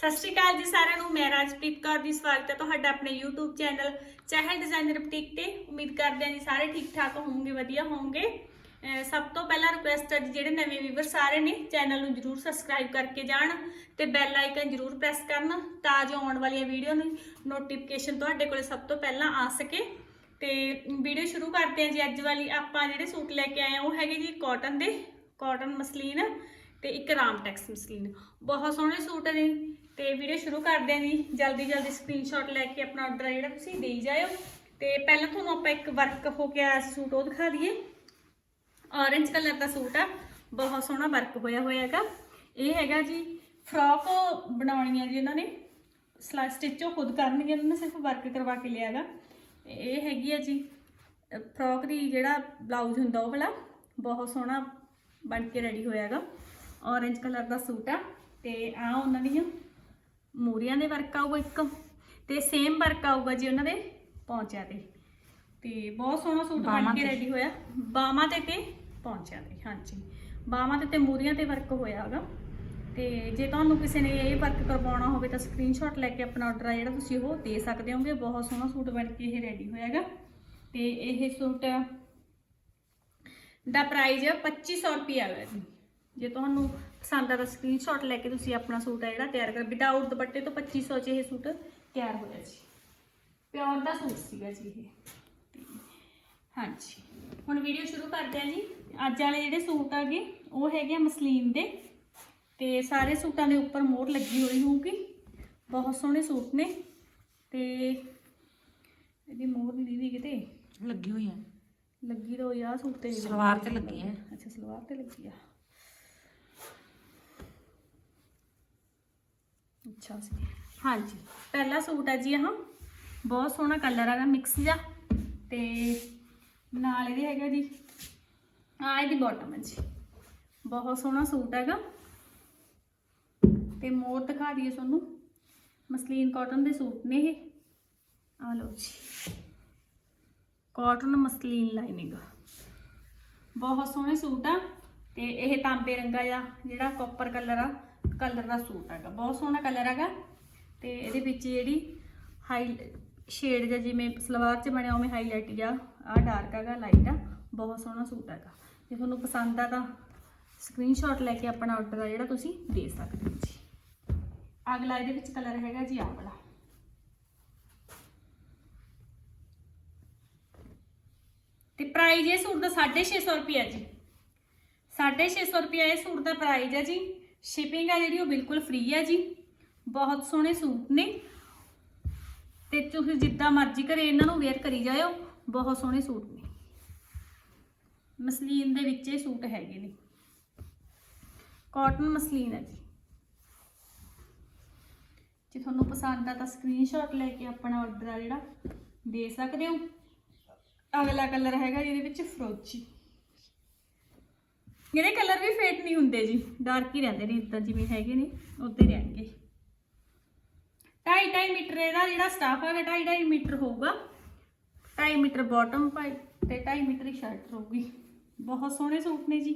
ਸਤਿ ਸ਼੍ਰੀ ਅਕਾਲ ਜੀ ਸਾਰਿਆਂ ਨੂੰ, ਮੈਂ ਰਾਜਪ੍ਰੀਤ ਕੌਰ ਦੀ ਸਵਾਗਤ ਹੈ ਤੁਹਾਡਾ ਆਪਣੇ YouTube channel Chahal designer boutique ਤੇ। ਉਮੀਦ ਕਰਦੇ ਹਾਂ ਜੀ ਸਾਰੇ ਠੀਕ ਠਾਕ ਹੋਵੋਗੇ, ਵਧੀਆ ਹੋਵੋਗੇ। ਸਭ ਤੋਂ ਪਹਿਲਾਂ ਰਿਕੁਐਸਟ ਹੈ ਜੀ, ਜਿਹੜੇ ਨਵੇਂ ਵੀਵਰ ਸਾਰੇ ਨੇ ਚੈਨਲ ਨੂੰ ਜਰੂਰ ਸਬਸਕ੍ਰਾਈਬ ਕਰਕੇ ਜਾਣ ਤੇ ਬੈਲ ਆਈਕਨ ਜਰੂਰ ਪ੍ਰੈਸ ਕਰਨ ਤਾਂ ਜੋ ਆਉਣ ਵਾਲੀਆਂ ਵੀਡੀਓ ਨੂੰ ਨੋਟੀਫਿਕੇਸ਼ਨ ਤੁਹਾਡੇ ਕੋਲੇ ਸਭ ਤੋਂ ਪਹਿਲਾਂ ਆ ਸਕੇ। ਤੇ ਵੀਡੀਓ ਸ਼ੁਰੂ ਕਰਦੇ ਹਾਂ ਜੀ, ਅੱਜ ਵਾਲੀ ਆਪਾਂ ਜਿਹੜੇ ਸੂਟ ਲੈ ਕੇ ਆਏ ਆ ਉਹ ਹੈਗੇ ਜੀ ਕਾਟਨ ਦੇ ਕਾਟਨ ਮਸਲੀਨ ਤੇ ਇੱਕ ਰਾਮਟੈਕਸ ਮਸਲੀਨ। ਬਹੁਤ ਸੋਹਣੇ ਸੂਟ ਨੇ। ਤੇ ਵੀਡੀਓ ਸ਼ੁਰੂ ਕਰਦੇ ਹਾਂ ਜੀ। ਜਲਦੀ ਜਲਦੀ ਸਕਰੀਨਸ਼ਾਟ ਲੈ ਕੇ ਆਪਣਾ ਆਰਡਰ ਜਿਹੜਾ ਤੁਸੀਂ ਦੇਈ ਜਾਇਓ। ਤੇ ਪਹਿਲਾਂ ਤੁਹਾਨੂੰ ਆਪਾਂ ਇੱਕ ਵਰਕ ਹੋ ਕੇ ਸੂਟ ਉਹ ਦਿਖਾ ਦਈਏ। ਔਰੇਂਜ ਕਲਰ ਦਾ ਸੂਟ ਆ। ਬਹੁਤ ਸੋਹਣਾ ਵਰਕ ਹੋਇਆ ਹੋਇਆ ਹੈਗਾ। ਇਹ ਹੈਗਾ ਜੀ ਫਰੋਕ ਬਣਾਉਣੀ ਹੈ ਜੀ ਉਹਨਾਂ ਨੇ। ਸਲਾ ਸਟਿਚ ਉਹ ਖੁਦ ਕਰਨਗੇ ਉਹਨਾਂ ਨੇ ਸਿਰਫ ਵਰਕ ਕਰਵਾ ਕੇ ਲਿਆ ਹੈਗਾ। ਇਹ ਹੈਗੀ ਹੈ ਜੀ ਫਰੋਕ ਦੀ ਜਿਹੜਾ ਬਲਾਊਜ਼ ਹੁੰਦਾ ਉਹ ਵਾਲਾ। ਬਹੁਤ ਸੋਹਣਾ ਬਣ ਕੇ ਰੈਡੀ ਹੋਇਆ ਹੈਗਾ। ਔਰੇਂਜ ਕਲਰ ਦਾ ਸੂਟ ਆ। ਤੇ ਆ ਉਹਨਾਂ ਦੀਆਂ ਮੂਰੀਆਂ ਦੇ ਵਰਕ ਆਊਗਾ ਇੱਕ ਤੇ ਸੇਮ ਵਰਕ ਆਊਗਾ ਜੀ ਉਹਨਾਂ ਦੇ ਪੌਂਚਿਆਂ ਤੇ। ਤੇ ਬਹੁਤ ਸੋਹਣਾ ਸੂਟ ਬਣ ਕੇ ਰੈਡੀ ਹੋਇਆ। ਬਾਹਾਂ ਤੇ ਤੇ ਪੌਂਚਿਆਂ ਤੇ ਹਾਂਜੀ। ਬਾਹਾਂ ਤੇ ਤੇ ਮੂਰੀਆਂ ਤੇ ਵਰਕ ਹੋਇਆ ਹੈਗਾ। ਤੇ ਜੇ ਤੁਹਾਨੂੰ ਕਿਸੇ ਨੇ ਇਹ ਵਰਕ ਕਰਵਾਉਣਾ ਹੋਵੇ ਤਾਂ ਸਕਰੀਨਸ਼ਾਟ ਲੈ ਕੇ ਆਪਣਾ ਆਰਡਰ ਆ ਜਿਹੜਾ ਤੁਸੀਂ ਉਹ ਦੇ ਸਕਦੇ ਹੋਗੇ। ਬਹੁਤ ਸੋਹਣਾ ਸੂਟ ਬਣ ਕੇ ਇਹ ਰੈਡੀ ਹੋਇਆਗਾ ਤੇ ਇਹ ਸੂਟ ਦਾ ਪ੍ਰਾਈਸ ਹੈ 2500 ਰੁਪਏ ਹੈਗਾ ਜੀ। ਜੇ ਤੁਹਾਨੂੰ ਪਸੰਦ ਆ ਤਾਂ ਸਕਰੀਨਸ਼ਾਟ ਲੈ ਕੇ ਤੁਸੀਂ ਆਪਣਾ ਸੂਟ ਆ ਜਿਹੜਾ ਤਿਆਰ ਕਰ ਵਿਦਆਊਟ ਦੁਪੱਟੇ ਤੋਂ 2500 ਚ ਇਹ ਸੂਟ ਤਿਆਰ ਹੋਇਆ ਜੀ। ਪਿਓਰ ਦਾ ਸੂਟ ਸੀਗਾ ਜੀ ਇਹ। ਹਾਂਜੀ ਹੁਣ ਵੀਡੀਓ ਸ਼ੁਰੂ ਕਰਦੇ ਹਾਂ ਜੀ। ਅੱਜ ਵਾਲੇ ਜਿਹੜੇ ਸੂਟ ਆਗੇ ਉਹ ਹੈਗੇ ਆ ਮਸਲੀਨ ਦੇ। ਤੇ ਸਾਰੇ ਸੂਟਾਂ ਦੇ ਉੱਪਰ ਮੋਹਰ ਲੱਗੀ ਹੋਈ ਹੋਊਗੀ। ਬਹੁਤ ਸੋਹਣੇ ਸੂਟ ਨੇ। ਤੇ ਇਹਦੀ ਮੋਹਰ ਨਹੀਂ ਦੀ ਕਿਤੇ। ਲੱਗੀ ਹੋਈ ਹੈ ਲੱਗੀ ਤਾਂ ਹੋਈ ਆ ਸੂਟ ਤੇ। ਸਲਵਾਰ ਤੇ ਲੱਗੀ ਹੈ ਅੱਛਾ ਸਲਵਾਰ ਤੇ ਲੱਗੀ ਆ। ਅੱਛਾ ਸੀ। ਹਾਂਜੀ, ਪਹਿਲਾ ਸੂਟ ਹੈ ਜੀ ਆਹ। ਬਹੁਤ ਸੋਹਣਾ ਕਲਰ ਹੈਗਾ ਮਿਕਸ ਜਿਹਾ। ਤੇ ਨਾਲ ਇਹਦੇ ਹੈਗਾ ਜੀ ਆ ਇਹਦੀ ਬਾਟਮ ਹੈ ਜੀ। ਬਹੁਤ ਸੋਹਣਾ ਸੂਟ ਹੈਗਾ। ਤੇ ਮੋਰ ਦਿਖਾ ਦਈਏ ਤੁਹਾਨੂੰ। ਮਸਲੀਨ ਕਾਟਨ ਦੇ ਸੂਟ ਨੇ ਇਹ। ਆ ਲਓ ਜੀ। ਕਾਟਨ ਮਸਲੀਨ ਲਾਈਨਿੰਗ ਬਹੁਤ ਸੋਹਣੇ ਸੂਟ ਆ। ਤੇ ਇਹ ਤਾਂਬੇ ਰੰਗਾ ਆ ਜਿਹੜਾ ਕਾਪਰ ਕਲਰ ਆ। ਕਲਰ ਦਾ ਸੂਟ ਹੈਗਾ, ਬਹੁਤ ਸੋਹਣਾ ਕਲਰ ਹੈਗਾ ਤੇ ਇਹਦੇ ਵਿੱਚ ਜਿਹੜੀ ਹਾਈ ਸ਼ੇਡ ਜਿਹਾ ਜਿਵੇਂ ਸਲਵਾਰ 'ਚ ਬਣਿਆ ਉਵੇਂ ਹਾਈਲਾਈਟ ਜਾਂ ਆ ਡਾਰਕ ਹੈਗਾ ਲਾਈਟ ਆ, ਬਹੁਤ ਸੋਹਣਾ ਸੂਟ ਹੈਗਾ। ਜੇ ਤੁਹਾਨੂੰ ਪਸੰਦ ਆ ਤਾਂ ਸਕਰੀਨਸ਼ਾਟ ਲੈ ਕੇ ਆਪਣਾ ਆਰਡਰ ਆ ਜਿਹੜਾ ਤੁਸੀਂ ਦੇ ਸਕਦੇ ਹੋ ਜੀ। ਅਗਲਾ ਇਹਦੇ ਵਿੱਚ ਕਲਰ ਹੈਗਾ ਜੀ ਆਹ ਵਾਲਾ ਤੇ ਪ੍ਰਾਈਸ ਇਹ ਸੂਟ ਦਾ 650 ਰੁਪਏ ਜੀ। 650 ਰੁਪਏ ਇਹ ਸੂਟ ਦਾ ਪ੍ਰਾਈਸ ਹੈ ਜੀ। ਸ਼ਿਪਿੰਗ ਆ ਜਿਹੜੀ ਉਹ ਬਿਲਕੁਲ ਫ੍ਰੀ ਹੈ ਜੀ। ਬਹੁਤ ਸੋਹਣੇ ਸੂਟ ਨੇ। ਤੇ ਤੁਸੀਂ ਜਿੱਦਾਂ ਮਰਜ਼ੀ ਘਰੇ ਇਹਨਾਂ ਨੂੰ ਵੇਅਰ ਕਰੀ ਜਾਇਓ, ਬਹੁਤ ਸੋਹਣੇ ਸੂਟ ਨੇ। ਮਸਲੀਨ ਦੇ ਵਿੱਚ ਇਹ ਸੂਟ ਹੈਗੇ ਨੇ। ਕਾਟਨ ਮਸਲੀਨ ਹੈ ਜੀ। ਜੇ ਤੁਹਾਨੂੰ ਪਸੰਦ ਆ ਤਾਂ ਸਕਰੀਨਸ਼ਾਟ ਲੈ ਕੇ ਆਪਣਾ ਆਰਡਰ ਆ ਜਿਹੜਾ, ਦੇ ਸਕਦੇ ਹੋ। ਅਗਲਾ ਕਲਰ ਹੈਗਾ ਜਿਹਦੇ ਵਿੱਚ ਫਰੋਜੀ ਇਹਦੇ ਕਲਰ ਵੀ ਫੇਟ ਨਹੀਂ ਹੁੰਦੇ ਜੀ। ਡਾਰਕ ਹੀ ਰਹਿੰਦੇ ਨੇ ਇਦਾਂ ਜਿਵੇਂ ਹੈਗੇ ਨੇ, ਉਦਾਂ ਹੀ ਰਹਿਣਗੇ। 2.5 ਮੀਟਰ ਇਹਦਾ ਜਿਹੜਾ ਸਟਾਫ ਹੈਗਾ 2.5 ਮੀਟਰ ਹੋਊਗਾ। 2.5 ਮੀਟਰ ਬਾਟਮ ਪਾਈ ਤੇ 2.5 ਮੀਟਰ ਸ਼ਰਟ ਹੋਊਗੀ ਬਹੁਤ ਸੋਹਣੇ ਸੂਟ ਨੇ ਜੀ।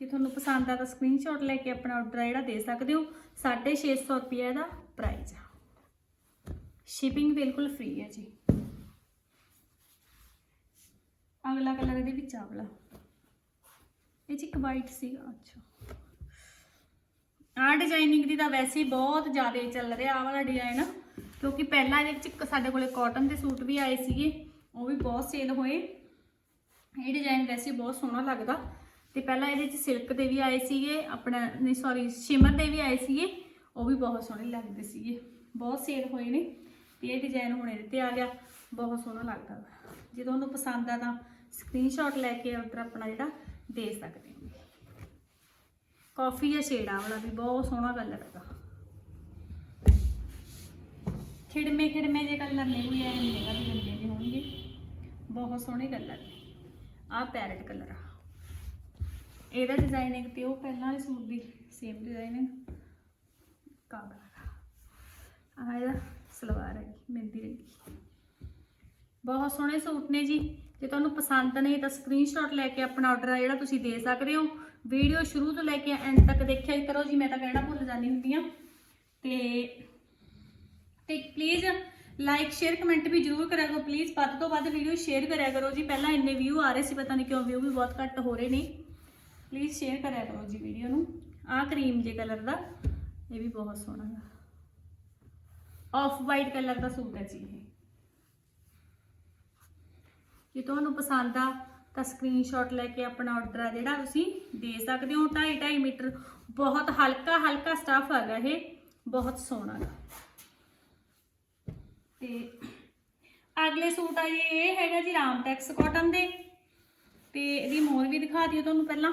ਜੇ ਤੁਹਾਨੂੰ ਪਸੰਦ ਆ ਤਾਂ ਸਕਰੀਨਸ਼ਾਟ ਲੈ ਕੇ ਆਪਣਾ ਆਰਡਰ ਜਿਹੜਾ ਦੇ ਸਕਦੇ ਹੋ। 650 ਰੁਪਏ ਇਹਦਾ ਪ੍ਰਾਈਸ ਆ। ਸ਼ਿਪਿੰਗ ਬਿਲਕੁਲ ਫ੍ਰੀ ਹੈ ਜੀ। ਅਗਲਾ ਕਲਰ ਇਹਦੇ ਵਿੱਚ ਆ ਇਹ ਚ ਇੱਕ ਵਾਈਟ ਸੀਗਾ, ਅੱਛਾ। ਆਹ ਡਿਜ਼ਾਈਨਿੰਗ ਦੀ ਤਾਂ ਵੈਸੇ ਬਹੁਤ ਜ਼ਿਆਦਾ ਚੱਲ ਰਿਹਾ ਆਹ ਵਾਲਾ ਡਿਜ਼ਾਈਨ ਕਿਉਂਕਿ ਪਹਿਲਾਂ ਇਹਦੇ ਵਿੱਚ ਇੱਕ ਸਾਡੇ ਕੋਲੇ ਕਾਟਨ ਦੇ ਸੂਟ ਵੀ ਆਏ ਸੀਗੇ, ਉਹ ਵੀ ਬਹੁਤ ਸੇਲ ਹੋਏ। ਇਹ ਡਿਜ਼ਾਈਨ ਵੈਸੇ ਬਹੁਤ ਸੋਹਣਾ ਲੱਗਦਾ। ਤੇ ਪਹਿਲਾਂ ਇਹਦੇ ਵਿੱਚ ਸਿਲਕ ਦੇ ਵੀ ਆਏ ਸੀਗੇ, ਆਪਣਾ, ਨਹੀਂ ਸੌਰੀ ਸ਼ਿਮਰ ਦੇ ਵੀ ਆਏ ਸੀਗੇ, ਉਹ ਵੀ ਬਹੁਤ ਸੋਹਣੇ ਲੱਗਦੇ ਸੀਗੇ। ਬਹੁਤ ਸੇਲ ਹੋਏ ਨੇ, ਤੇ ਇਹ ਡਿਜ਼ਾਈਨ ਹੁਣ ਇਹਦੇ ਤੇ ਆ ਗਿਆ। ਬਹੁਤ ਸੋਹਣਾ ਲੱਗਦਾ। ਵਾ। ਜੇ ਤੁਹਾਨੂੰ ਪਸੰਦ ਆ ਤਾਂ ਸਕਰੀਨਸ਼ਾਟ ਲੈ ਕੇ ਆਰਡਰ ਆਪਣਾ ਜਿਹੜਾ ਦੇ ਸਕਦੇ ਹੋ। ਕਾਫੀ ਜਾਂ ਸ਼ੇਡ ਆ ਵਾਲਾ ਵੀ ਬਹੁਤ ਸੋਹਣਾ ਕਲਰ ਹੈਗਾ। ਖਿੜਮੇ ਖਿੜਮੇ ਜੇ ਕਲਰ ਨੇ ਕੋਈ ਐ ਨਹੀਂ ਹੈਗਾ ਵੀ ਗੰਦੇ ਜਿਹੇ ਹੋਣਗੇ। ਬਹੁਤ ਸੋਹਣੇ ਕਲਰ ਨੇ। ਆਹ ਪੈਰਟ ਕਲਰ ਆ। ਇਹਦਾ ਡਿਜ਼ਾਈਨਿੰਗ ਤੇ ਉਹ ਪਹਿਲਾਂ ਵਾਲੇ ਸੂਟ ਦੀ ਸੇਮ ਡਿਜ਼ਾਈਨਿੰਗ ਕਾਬਲਾ ਆਹ ਇਹਦਾ ਸਲਵਾਰ ਹੈ ਮਹਿੰਦੀ ਰੰਗੀ ਬਹੁਤ ਸੋਹਣੇ ਸੂਟ ਨੇ ਜੀ। ਜੇ ਤੁਹਾਨੂੰ ਪਸੰਦ ਨਹੀਂ ਤਾਂ ਸਕਰੀਨਸ਼ਾਟ ਲੈ ਕੇ ਆਪਣਾ ਆਰਡਰ ਆ ਜਿਹੜਾ ਤੁਸੀਂ ਦੇ ਸਕਦੇ ਹੋ। ਵੀਡੀਓ ਸ਼ੁਰੂ ਤੋਂ ਲੈ ਕੇ ਐਂਡ ਤੱਕ ਦੇਖਿਆ ਹੀ ਕਰੋ ਜੀ, ਮੈਂ ਤਾਂ ਕਹਿਣਾ ਭੁੱਲ ਜਾਂਦੀ ਹੁੰਦੀ ਆ ਤੇ ਤੇ ਪਲੀਜ਼ ਲਾਈਕ ਸ਼ੇਅਰ ਕਮੈਂਟ ਵੀ ਜਰੂਰ ਕਰਿਆ ਕਰੋ। ਪਲੀਜ਼ ਵੱਧ ਤੋਂ ਵੱਧ ਵੀਡੀਓ ਸ਼ੇਅਰ ਕਰਿਆ ਕਰੋ ਜੀ। ਪਹਿਲਾਂ ਇੰਨੇ ਵਿਊ ਆ ਰਹੇ ਸੀ, ਪਤਾ ਨਹੀਂ ਕਿਉਂ ਵਿਊ ਵੀ ਬਹੁਤ ਘੱਟ ਹੋ ਰਹੇ ਨੇ। ਪਲੀਜ਼ ਸ਼ੇਅਰ ਕਰਿਆ ਕਰੋ ਜੀ ਵੀਡੀਓ ਨੂੰ। ਆਹ ਕਰੀਮ ਜੇ ਕਲਰ ਦਾ, ਇਹ ਵੀ ਬਹੁਤ ਸੋਹਣਾ ਹੈ ਆਫ ਵਾਈਟ ਕਲਰ ਦਾ ਸੂਟ ਹੈ ਜੀ ਇਹ। ਜੇ ਤੁਹਾਨੂੰ ਪਸੰਦ ਆ, ਤਾਂ ਸਕਰੀਨਸ਼ਾਟ ਲੈ ਕੇ ਆਪਣਾ ਆਰਡਰ ਆ ਜਿਹੜਾ ਤੁਸੀਂ ਦੇ ਸਕਦੇ ਹੋ। 2.5 2.5 ਮੀਟਰ, ਬਹੁਤ ਹਲਕਾ ਹਲਕਾ ਸਟਫ ਹੈਗਾ ਇਹ, ਬਹੁਤ ਸੋਹਣਾ ਹੈ ਤੇ ਅਗਲੇ ਸੂਟ ਆ ਜੀ, ਇਹ ਹੈਗਾ ਜੀ ਰਾਮਟੈਕਸ ਕਾਟਨ ਦੇ। ਤੇ ਇਹਦੀ ਮੋਰ ਵੀ ਦਿਖਾ ਦਿਓ ਤੁਹਾਨੂੰ ਪਹਿਲਾਂ।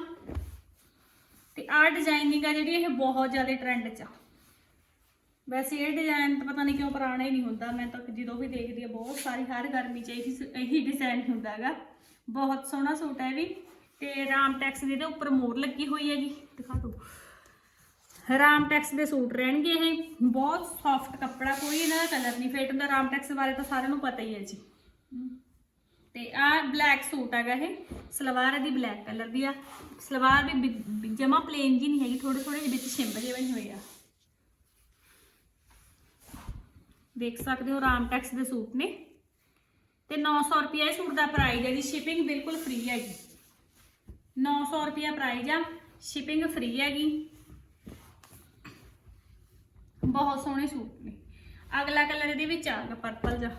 ਤੇ ਆਹ ਡਿਜ਼ਾਈਨਿੰਗ ਆ ਜਿਹੜੀ, ਇਹ ਬਹੁਤ ਜ਼ਿਆਦਾ ਟ੍ਰੈਂਡ 'ਚ ਆ। ਵੈਸੇ ਇਹ ਡਿਜ਼ਾਈਨ ਤਾਂ ਪਤਾ ਨਹੀਂ ਕਿਉਂ ਪੁਰਾਣਾ ਹੀ ਨਹੀਂ ਹੁੰਦਾ। ਮੈਂ ਤਾਂ ਜਦੋਂ ਵੀ ਦੇਖਦੀ ਆ ਬਹੁਤ ਸਾਰੀ ਹਰ ਗਰਮੀ 'ਚ ਇਹੀ ਇਹੀ ਡਿਜ਼ਾਈਨ ਹੁੰਦਾ ਹੈਗਾ। ਬਹੁਤ ਸੋਹਣਾ ਸੂਟ ਹੈ ਇਹ ਵੀ। ਤੇ ਰਾਮਟੈਕਸ ਦੇ ਉੱਪਰ ਮੋਰ ਲੱਗੀ ਹੋਈ ਹੈਗੀ। ਦਿਖਾ ਦਿਓ ਰਾਮਟੈਕਸ ਦੇ ਸੂਟ ਰਹਿਣਗੇ ਇਹ। ਬਹੁਤ ਸੌਫਟ ਕੱਪੜਾ, ਕੋਈ ਇਹਨਾਂ ਦਾ ਕਲਰ ਨਹੀਂ ਫੇਟ ਹੁੰਦਾ। ਰਾਮ ਟੈਕਸ ਬਾਰੇ ਤਾਂ ਸਾਰਿਆਂ ਨੂੰ ਪਤਾ ਹੀ ਹੈ ਜੀ। ਤੇ ਆ ਬਲੈਕ ਸੂਟ ਹੈਗਾ ਇਹ। ਸਲਵਾਰ ਇਹਦੀ ਬਲੈਕ ਕਲਰ ਦੀ ਆ। ਸਲਵਾਰ ਵੀ ਜਮਾ ਪਲੇਨ ਜੀ ਨਹੀਂ ਹੈਗੀ। ਥੋੜੇ ਥੋੜੇ ਵਿੱਚ ਛਿੰਬ ਜਿਹੇ ਬਣੇ ਹੋਏ ਆ। ਦੇਖ ਸਕਦੇ ਹੋ ਰਾਮਟੈਕਸ ਦੇ ਸੂਟ ਨੇ। ਤੇ 900 ਰੁਪਿਆ ਇਹ ਸੂਟ ਦਾ ਪ੍ਰਾਈਸ ਹੈ ਜੀ ਸ਼ਿਪਿੰਗ ਬਿਲਕੁਲ ਫ੍ਰੀ ਹੈਗੀ। 900 ਰੁਪਿਆ ਪ੍ਰਾਈਸ ਆ ਸ਼ਿਪਿੰਗ ਫ੍ਰੀ ਹੈਗੀ। ਬਹੁਤ ਸੋਹਣੇ ਸੂਟ ਨੇ। ਅਗਲਾ ਕਲਰ ਇਹਦੇ ਵਿੱਚ ਆ ਗਿਆ ਪਰਪਲ ਜਾ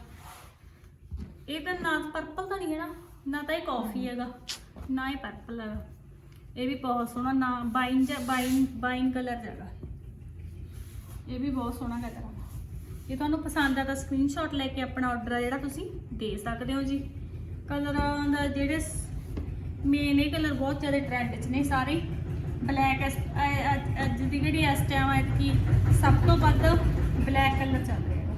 ਇਹ ਤਾਂ ਨਾ ਪਰਪਲ ਤਾਂ ਨਹੀਂ ਹੈਗਾ ਨਾ ਤਾਂ ਇਹ ਕਾਫੀ ਹੈਗਾ, ਨਾ ਇਹ ਪਰਪਲ ਹੈਗਾ। ਇਹ ਵੀ ਬਹੁਤ ਸੋਹਣਾ, ਨਾ ਬਾਈਨ ਜਾਂ ਬਾਈਨ ਬਾਈਨ ਕਲਰ ਹੈਗਾ। ਇਹ ਵੀ ਬਹੁਤ ਸੋਹਣਾ ਕਲਰ ਆ ਜੇ ਤੁਹਾਨੂੰ ਪਸੰਦ ਆ ਤਾਂ ਸਕਰੀਨਸ਼ਾਟ ਲੈ ਕੇ ਆਪਣਾ ਆਰਡਰ ਆ ਜਿਹੜਾ ਤੁਸੀਂ ਦੇ ਸਕਦੇ ਹੋ ਜੀ। ਕਲਰਾਂ ਦਾ ਜਿਹੜੇ ਮੇਨ ਇਹ ਕਲਰ ਬਹੁਤ ਜ਼ਿਆਦਾ ਟ੍ਰੈਂਡ 'ਚ ਨੇ ਸਾਰੇ। ਬਲੈਕ ਅੱਜ ਦੀ ਜਿਹੜੀ ਇਸ ਟਾਈਮ ਹੈ ਕਿ ਸਭ ਤੋਂ ਵੱਧ ਬਲੈਕ ਕਲਰ ਚੱਲ ਰਿਹਾ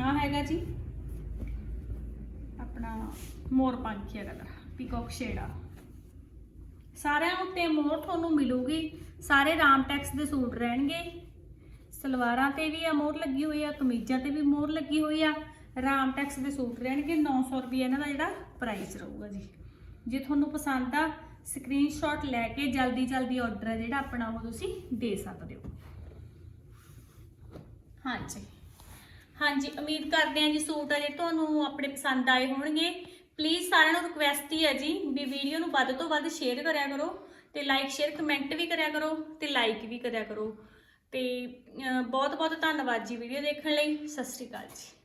ਆ ਹੈਗਾ ਜੀ ਆਪਣਾ ਮੋਰ ਪੰਖੀਆ ਕਲਰ ਪੀਕੌਕ ਸ਼ੇਡ ਆ। ਸਾਰਿਆਂ ਉੱਤੇ ਮੋਰ ਤੁਹਾਨੂੰ ਮਿਲੂਗੀ, ਸਾਰੇ ਰਾਮ ਟੈਕਸ ਦੇ ਸੂਟ ਰਹਿਣਗੇ। ਸਲਵਾਰਾਂ ਤੇ ਵੀ ਆ, ਮੋਹਰ ਲੱਗੀ ਹੋਈ ਆ, ਕਮੀਜ਼ਾਂ ਤੇ ਵੀ ਮੋਹਰ ਲੱਗੀ ਹੋਈ ਆ। ਰਾਮ ਟੈਕਸ ਦੇ ਸੂਟ ਰਹਿਣਗੇ 900 ਰੁਪਏ ਇਹਨਾਂ ਦਾ ਜਿਹੜਾ ਪ੍ਰਾਈਸ ਰਹੂਗਾ ਜੀ। ਜੇ ਤੁਹਾਨੂੰ ਪਸੰਦ ਆ ਸਕਰੀਨਸ਼ਾਟ ਲੈ ਕੇ ਜਲਦੀ ਜਲਦੀ ਆਰਡਰ ਹੈ ਜਿਹੜਾ ਆਪਣਾ, ਉਹ ਤੁਸੀਂ ਦੇ ਸਕਦੇ ਹੋ। ਹਾਂਜੀ। ਹਾਂਜੀ, ਉਮੀਦ ਕਰਦੇ ਹਾਂ ਜੀ ਸੂਟ ਆ ਜੇ ਤੁਹਾਨੂੰ ਆਪਣੇ ਪਸੰਦ ਆਏ ਹੋਣਗੇ। ਪਲੀਜ਼ ਸਾਰਿਆਂ ਨੂੰ ਰਿਕੁਐਸਟ ਹੀ ਹੈ ਜੀ ਵੀ ਵੀਡੀਓ ਨੂੰ ਵੱਧ ਤੋਂ ਵੱਧ ਸ਼ੇਅਰ ਕਰਿਆ ਕਰੋ ਤੇ ਲਾਈਕ ਸ਼ੇਅਰ ਕਮੈਂਟ ਵੀ ਕਰਿਆ ਕਰੋ ਤੇ ਲਾਈਕ ਵੀ ਕਰਿਆ ਕਰੋ। ਤੇ ਬਹੁਤ ਬਹੁਤ ਧੰਨਵਾਦ ਜੀ ਵੀਡੀਓ ਦੇਖਣ ਲਈ। ਸਤਿ ਸ਼੍ਰੀ ਅਕਾਲ ਜੀ।